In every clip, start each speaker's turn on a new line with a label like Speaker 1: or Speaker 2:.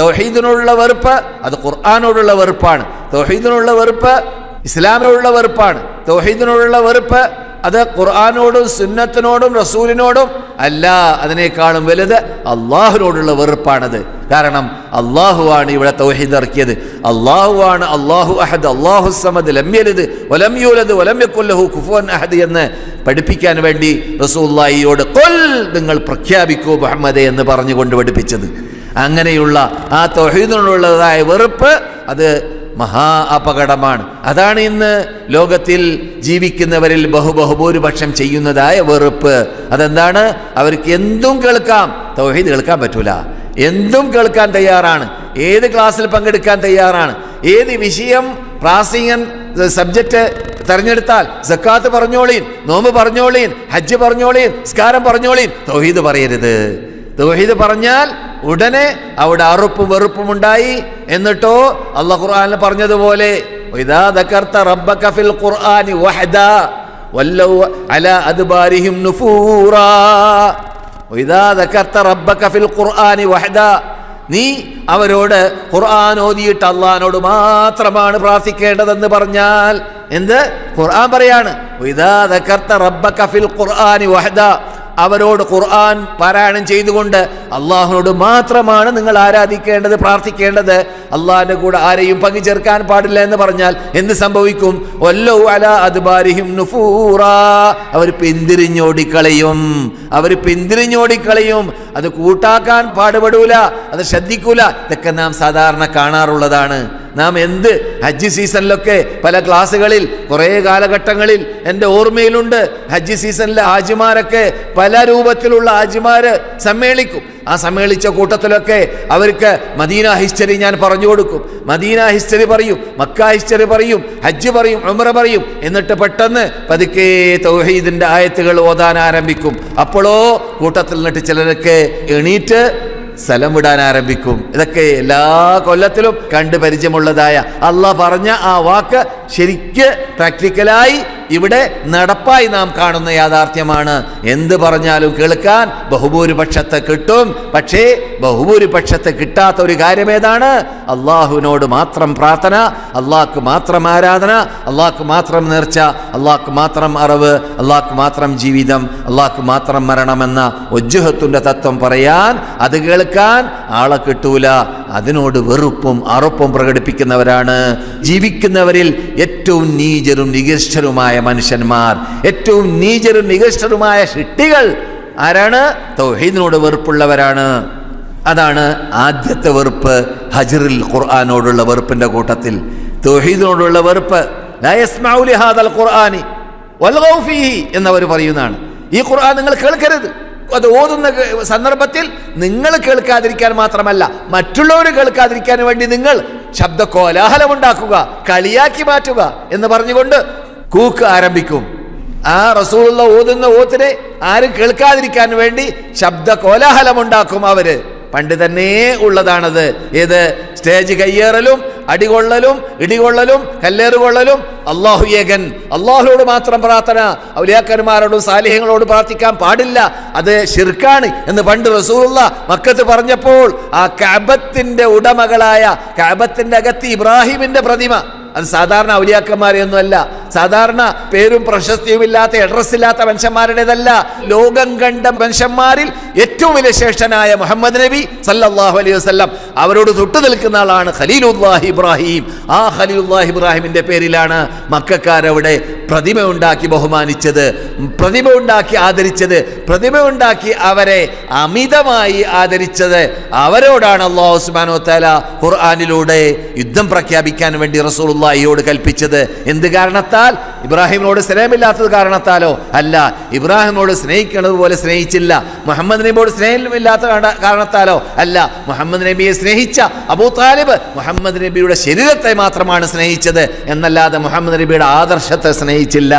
Speaker 1: തൗഹീദിനോടുള്ള വെറുപ്പ് അത് ഖുർആാനോടുള്ള വെറുപ്പാണ്. തൗഹീദിനോടുള്ള വെറുപ്പ് ഇസ്ലാമിനോടുള്ള വെറുപ്പാണ്. തൗഹീദിനോടുള്ള വെറുപ്പ് അത് ഖുർആാനോടും സുന്നത്തിനോടും റസൂലിനോടും അല്ല അതിനേക്കാളും വലുത് അള്ളാഹുവിനോടുള്ള വെറുപ്പാണത്. കാരണം അള്ളാഹുവാണ് ഇവിടെ തൗഹീദ് ഇറക്കിയത്. അള്ളാഹുവാണ് അള്ളാഹു അഹദ് അള്ളാഹു സമദ് ലമ്യലത് വലം യൂലത് വലം യക്കുല്ലഹു കുഫുവൻ അഹദ് എന്ന് പഠിപ്പിക്കാൻ വേണ്ടി റസൂല്ലായിയോട് കൊൽ നിങ്ങൾ പ്രഖ്യാപിക്കൂ മുഹമ്മദെ എന്ന് പറഞ്ഞുകൊണ്ട് പഠിപ്പിച്ചത്. അങ്ങനെയുള്ള ആ തൊഹീദിനുള്ളതായ വെറുപ്പ് അത് മഹാ അപകടമാണ്. അതാണ് ഇന്ന് ലോകത്തിൽ ജീവിക്കുന്നവരിൽ ബഹുബഹുഭൂരിപക്ഷം ചെയ്യുന്നതായ വെറുപ്പ്. അതെന്താണ്? അവർക്ക് എന്തും കേൾക്കാം. തൗഹീദ് കേൾക്കാൻ പറ്റൂല. എന്തും കേൾക്കാൻ തയ്യാറാണ്. ഏത് ക്ലാസ്സിൽ പങ്കെടുക്കാൻ തയ്യാറാണ്. ഏത് വിഷയം പ്രാസംഗൻ സബ്ജക്റ്റ് തെരഞ്ഞെടുത്താൽ സക്കാത്ത് പറഞ്ഞോളീൻ നോമ്പ് പറഞ്ഞോളീൻ ഹജ്ജ് പറഞ്ഞോളീൻ സ്കാരം പറഞ്ഞോളീൻ തൗഹീദ് പറയരുത്. തൗഹീദ് പറഞ്ഞാൽ ഉടനെ അവിടെ അറുപ്പും വെറുപ്പും ഉണ്ടായി. എന്നിട്ടോ അള്ളാഹ് ഖുർആനിൽ പറഞ്ഞതുപോലെ നീ അവരോട് ഖുർആൻ ഓതിയിട്ട് അള്ളഹാനോട് മാത്രമാണ് പ്രാർത്ഥിക്കേണ്ടതെന്ന് പറഞ്ഞാൽ എന്ത്? ഖുർആൻ പറയാണ് അവരോട് ഖുർആൻ പാരായണം ചെയ്തുകൊണ്ട് അള്ളാഹുനോട് മാത്രമാണ് നിങ്ങൾ ആരാധിക്കേണ്ടത് പ്രാർത്ഥിക്കേണ്ടത്. അള്ളാഹിന്റെ കൂടെ ആരെയും പങ്കു ചേർക്കാൻ പാടില്ല എന്ന് പറഞ്ഞാൽ എന്ത് സംഭവിക്കും? ഒല്ലോ അല അദ്ബാരിഹിം അവർ പിന്തിരിഞ്ഞോടിക്കളയും. അവർ പിന്തിരിഞ്ഞോടിക്കളയും. അത് കൂട്ടാക്കാൻ പാടുപെടൂല അത് ശ്രദ്ധിക്കൂല. ഇതൊക്കെ നാം സാധാരണ കാണാറുള്ളതാണ്. നാം എന്ത് ഹജ്ജ് സീസണിലൊക്കെ പല ക്ലാസ്സുകളിൽ കുറേ കാലഘട്ടങ്ങളിൽ എന്റെ ഓർമ്മയിലുണ്ട് ഹജ്ജ് സീസണിലെ ഹാജിമാരൊക്കെ പല രൂപത്തിലുള്ള ഹാജിമാർ സമ്മേളിക്കും. ആ സമ്മേളിച്ച കൂട്ടത്തിലൊക്കെ അവർക്ക് മദീന ഹിസ്റ്ററി ഞാൻ പറഞ്ഞു കൊടുക്കും. മദീന ഹിസ്റ്ററി പറയും മക്ക ഹിസ്റ്ററി പറയും ഹജ്ജ് പറയും ഉമ്ര പറയും. എന്നിട്ട് പെട്ടെന്ന് പതുക്കെ തൗഹീദിന്റെ ആയത്തുകൾ ഓതാൻ ആരംഭിക്കും. അപ്പോഴോ കൂട്ടത്തിൽ നിന്നിട്ട് ചിലരൊക്കെ എണീറ്റ് സ്ഥലം വിടാൻ ആരംഭിക്കും ഇതൊക്കെ എല്ലാ കൊല്ലത്തിലും കണ്ടു പരിചയമുള്ളതായ അള്ള പറഞ്ഞ ആ വാക്ക് ശരിക്ക് പ്രാക്ടിക്കലായി ഇവിടെ നടപ്പായി നാം കാണുന്ന യാഥാർത്ഥ്യമാണ്. എന്ത് പറഞ്ഞാലും കേൾക്കാൻ ബഹുഭൂരിപക്ഷത്തെ കിട്ടും. പക്ഷേ ബഹുഭൂരിപക്ഷത്തെ കിട്ടാത്ത ഒരു കാര്യം ഏതാണ് അള്ളാഹുവിനോട് മാത്രം പ്രാർത്ഥന അള്ളാഹ്ക്ക് മാത്രം ആരാധന അള്ളാഹ്ക്ക് മാത്രം നേർച്ച അള്ളാഹ്ക്ക് മാത്രം അറിവ് അള്ളാഹ്ക്ക് മാത്രം ജീവിതം അള്ളാഹ്ക്ക് മാത്രം മരണമെന്ന ഒജ്ജുഹത്തിന്റെ തത്വം പറയാൻ അത് കേൾക്കാൻ ആളെ കിട്ടൂല. അതിനോട് വെറുപ്പും അറുപ്പും പ്രകടിപ്പിക്കുന്നവരാണ്. ജീവിക്കുന്നവരിൽ ഏറ്റവും നീചരും നികൃഷ്ടരുമായ മനുഷ്യന്മാർ ഏറ്റവും നീചരും നികൃഷ്ടരുമായ ഷിട്ടികൾ ആരാണ്? തൗഹീദിനോട് വെറുപ്പുള്ളവരാണ്. അതാണ് ആദ്യത്തെ വെറുപ്പ് ഹജറിൽ ഖുർആാനോടുള്ള വെറുപ്പിന്റെ കൂട്ടത്തിൽ. തൗഹീദിനോടുള്ള വെറുപ്പ് എന്നവർ പറയുന്നതാണ്. ഈ ഖുർആൻ നിങ്ങൾ കേൾക്കരുത്. അത് ഓതുന്ന സന്ദർഭത്തിൽ നിങ്ങൾ കേൾക്കാതിരിക്കാൻ മാത്രമല്ല മറ്റുള്ളവർ കേൾക്കാതിരിക്കാൻ വേണ്ടി നിങ്ങൾ ശബ്ദ കോലാഹലമുണ്ടാക്കുക കളിയാക്കി മാറ്റുക എന്ന് പറഞ്ഞുകൊണ്ട് കൂക്ക് ആരംഭിക്കും. ആ റസൂലുള്ള ഓതുന്ന ഓത്തിനെ ആരും കേൾക്കാതിരിക്കാൻ വേണ്ടി ശബ്ദ കോലാഹലമുണ്ടാക്കും അവർ. പണ്ട് തന്നെ ഉള്ളതാണത്. ഏത്? സ്റ്റേജ് കയ്യേറലും അടികൊള്ളലും ഇടികൊള്ളലും കല്ലേറുകൊള്ളലും. അള്ളാഹു ഏകൻ. അള്ളാഹുയോട് മാത്രം പ്രാർത്ഥന. ഔലിയാക്കന്മാരോടും സാലിഹ്യങ്ങളോട് പ്രാർത്ഥിക്കാൻ പാടില്ല. അത് ഷിർക്കാണ് എന്ന് പണ്ട് റസൂലുള്ള മക്കത്ത് പറഞ്ഞപ്പോൾ ആ കാബത്തിന്റെ ഉടമകളായ കാബത്തിന്റെ അകത്ത് ഇബ്രാഹിമിന്റെ പ്രതിമ. അത് സാധാരണ ഔലിയാക്കന്മാരെയൊന്നുമല്ല. സാധാരണ പേരും പ്രശസ്തിയും ഇല്ലാത്ത അഡ്രസ് ഇല്ലാത്ത മനുഷ്യന്മാരുടേതല്ല. ലോകം കണ്ട മനുഷ്യന്മാരിൽ ഏറ്റവും വലിയ ശ്രേഷ്ഠനായ മുഹമ്മദ് നബി സല്ലാഹു അലൈഹി വസല്ലം അവരോട് തൊട്ടു നിൽക്കുന്ന ആളാണ് ഖലീലുല്ലാഹി ഇബ്രാഹിം. ആ ഖലീലുല്ലാഹി ഇബ്രാഹിമിന്റെ പേരിലാണ് മക്കാരവിടെ പ്രതിമ ഉണ്ടാക്കി ബഹുമാനിച്ചത് പ്രതിമ ഉണ്ടാക്കി ആദരിച്ചത് പ്രതിമ ഉണ്ടാക്കി അവരെ അമിതമായി ആദരിച്ചത് അവരോടാണ് അള്ളാഹു ഉസ്മാനോ തല ഖുർആാനിലൂടെ യുദ്ധം പ്രഖ്യാപിക്കാൻ വേണ്ടി റസൂലുള്ളാഹിയോട് കൽപ്പിച്ചത്. എന്ത് കാരണത്താൽ? ഇബ്രാഹിമിനോട് സ്നേഹമില്ലാത്തത് കാരണത്താലോ അല്ല. ഇബ്രാഹിമിനോട് സ്നേഹിക്കുന്നത് പോലെ സ്നേഹിച്ചില്ല. മുഹമ്മദ് നബിയോട് സ്നേഹമില്ലാത്ത കാരണത്താലോ അല്ല. മുഹമ്മദ് നബിയെ സ്നേഹിച്ച അബൂ താലിബ് മുഹമ്മദ് നബിയുടെ ശരീരത്തെ മാത്രമാണ് സ്നേഹിച്ചത്. എന്നല്ലാതെ മുഹമ്മദ് നബിയുടെ ആദർശത്തെ സ്നേഹിച്ചില്ല.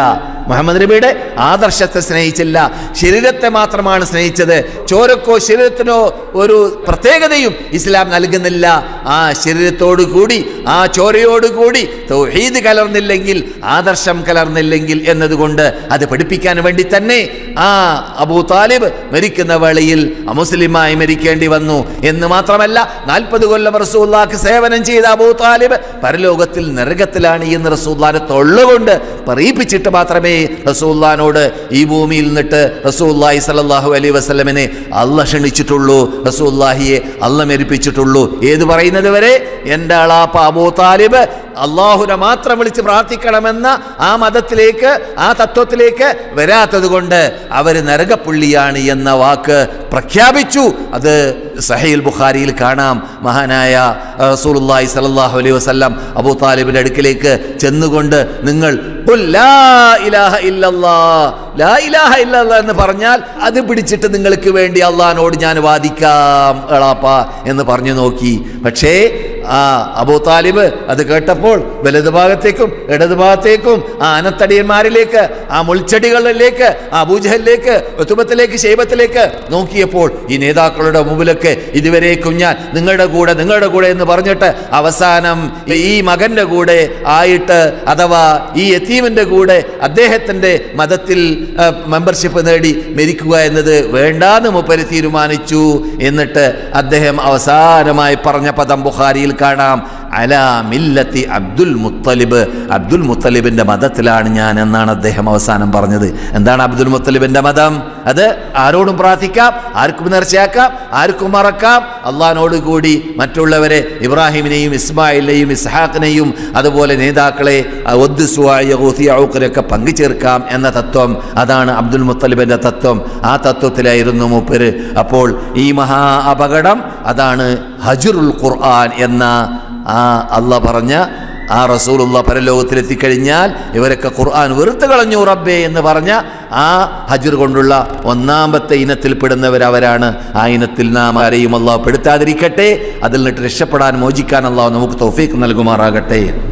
Speaker 1: മുഹമ്മദ് നബിയുടെ ആദർശത്തെ സ്നേഹിച്ചില്ല. ശരീരത്തെ മാത്രമാണ് സ്നേഹിച്ചത്. ചോരക്കോ ശരീരത്തിനോ ഒരു പ്രത്യേകതയും ഇസ്ലാം നൽകുന്നില്ല. ആ ശരീരത്തോടു കൂടി ആ ചോരയോടു കൂടി തൗഹീദ് കലർന്നില്ലെങ്കിൽ ആദർശം കലർന്നില്ലെങ്കിൽ എന്നതുകൊണ്ട് അത് പഠിപ്പിക്കാൻ വേണ്ടി തന്നെ ആ അബൂ താലിബ് മരിക്കുന്ന വേളയിൽ അമുസ്ലിമായി മരിക്കേണ്ടി വന്നു. എന്ന് മാത്രമല്ല നാൽപ്പത് കൊല്ലം റസൂല്ലാക്ക് സേവനം ചെയ്ത അബൂ താലിബ് പരലോകത്തിൽ നരകത്തിലാണ് എന്ന് റസൂല്ലാനെ തൊള്ളുകൊണ്ട് പറയിപ്പിച്ചിട്ട് മാത്രമേ റസൂല്ലാനോട് ഈ ഭൂമിയിൽ നിന്നിട്ട് റസൂല്ലാഹി സല്ലല്ലാഹു അലൈഹി വസ്ലമിനെ അല്ല ക്ഷണിച്ചിട്ടുള്ളൂ റസൂല്ലാഹിയെ അല്ല മെരിപ്പിച്ചിട്ടുള്ളൂ. ഏത് പറയുന്നത് വരെ? എന്റെ ആളാപ്പ അബൂ താലിബ് അള്ളാഹുനെ മാത്രം വിളിച്ച് പ്രാർത്ഥിക്കണമെന്ന ആ മതത്തിലേക്ക് ആ തത്വത്തിലേക്ക് വരാത്തത് കൊണ്ട് അവർ നരകപ്പുള്ളിയാണ് എന്ന വാക്ക് പ്രഖ്യാപിച്ചു. അത് സഹീൽ ബുഖാരിയിൽ കാണാം. മഹാനായ റസൂലുള്ളാഹി സ്വല്ലല്ലാഹു അലൈഹി വസല്ലം അബൂ താലിബിന്റെ അടുക്കിലേക്ക് ചെന്നുകൊണ്ട് നിങ്ങൾ "ഖുൽ ഇലാഹ ഇല്ലല്ലാ, ലാ ഇലാഹ ഇല്ലല്ലാ" എന്ന് പറഞ്ഞാൽ അത് പിടിച്ചിട്ട് നിങ്ങൾക്ക് വേണ്ടി അള്ളഹാനോട് ഞാൻ വാദിക്കാം എളാപ്പ എന്ന് പറഞ്ഞു നോക്കി. പക്ഷേ ആ അബൂ താലിബ് അത് കേട്ടപ്പോൾ വലത് ഭാഗത്തേക്കും ഇടത് ഭാഗത്തേക്കും ആ അനത്തടിയന്മാരിലേക്ക് ആ മുൾച്ചെടികളിലേക്ക് ആ അബൂജഹലിലേക്ക് ഒത്തുമത്തിലേക്ക് ശൈബത്തിലേക്ക് നോക്കിയപ്പോൾ ഈ നേതാക്കളുടെ മുമ്പിലൊക്കെ ഇതുവരേക്കും ഞാൻ നിങ്ങളുടെ കൂടെ നിങ്ങളുടെ കൂടെ എന്ന് പറഞ്ഞിട്ട് അവസാനം ഈ മകന്റെ കൂടെ ആയിട്ട് അഥവാ ഈ യത്തീമിന്റെ കൂടെ അദ്ദേഹത്തിന്റെ മതത്തിൽ മെമ്പർഷിപ്പ് നേടി മരിക്കുക എന്നത് വേണ്ടാന്ന് മുപ്പര് തീരുമാനിച്ചു എന്നിട്ട് അദ്ദേഹം അവസാനമായി പറഞ്ഞ പദം ബുഖാരിയിൽ കാണാം. അലാ മില്ലത്തി അബ്ദുൽ മുത്തലിബ്. അബ്ദുൽ മുത്തലിബിന്റെ മതത്തിലാണ് ഞാൻ എന്നാണ് അദ്ദേഹം അവസാനം പറഞ്ഞത്. എന്താണ് അബ്ദുൽ മുത്തലിബിന്റെ മതം? അത് ആരോടും പ്രാർത്ഥിക്കാം ആർക്കും നേർച്ചയാക്കാം ആർക്കും മറക്കാം. അള്ളഹാനോട് കൂടി മറ്റുള്ളവരെ ഇബ്രാഹിമിനെയും ഇസ്മായിലിനെയും ഇസ്ഹാഖിനെയും അതുപോലെ നേതാക്കളെ ഒദ്ദുസുവായൊക്കെ പങ്കുചേർക്കാം എന്ന തത്വം അതാണ് അബ്ദുൽ മുത്തലിബിന്റെ തത്വം. ആ തത്വത്തിലായിരുന്നു മൂപ്പര്. അപ്പോൾ ഈ മഹാ അപകടം അതാണ് ഹജുറുൽ ഖുർആൻ എന്ന ആ അല്ല പറഞ്ഞ ആ റസൂലുള്ള പരലോകത്തിലെത്തിക്കഴിഞ്ഞാൽ ഇവരൊക്കെ ഖുർആൻ വെറുത്ത് കളഞ്ഞു റബ്ബേ എന്ന് പറഞ്ഞ ആ ഹജ്ർ കൊണ്ടുള്ള ഒന്നാമത്തെ ഇനത്തിൽപ്പെടുന്നവരവരാണ് ആ ഇനത്തിൽ നാം ആരെയും അള്ളാഹ് പെടുത്താതിരിക്കട്ടെ അതിൽ നിന്നിട്ട് രക്ഷപ്പെടാൻ മോചിക്കാൻ അള്ളാഹ് നമുക്ക് തൗഫീഖ് നൽകുമാറാകട്ടെ.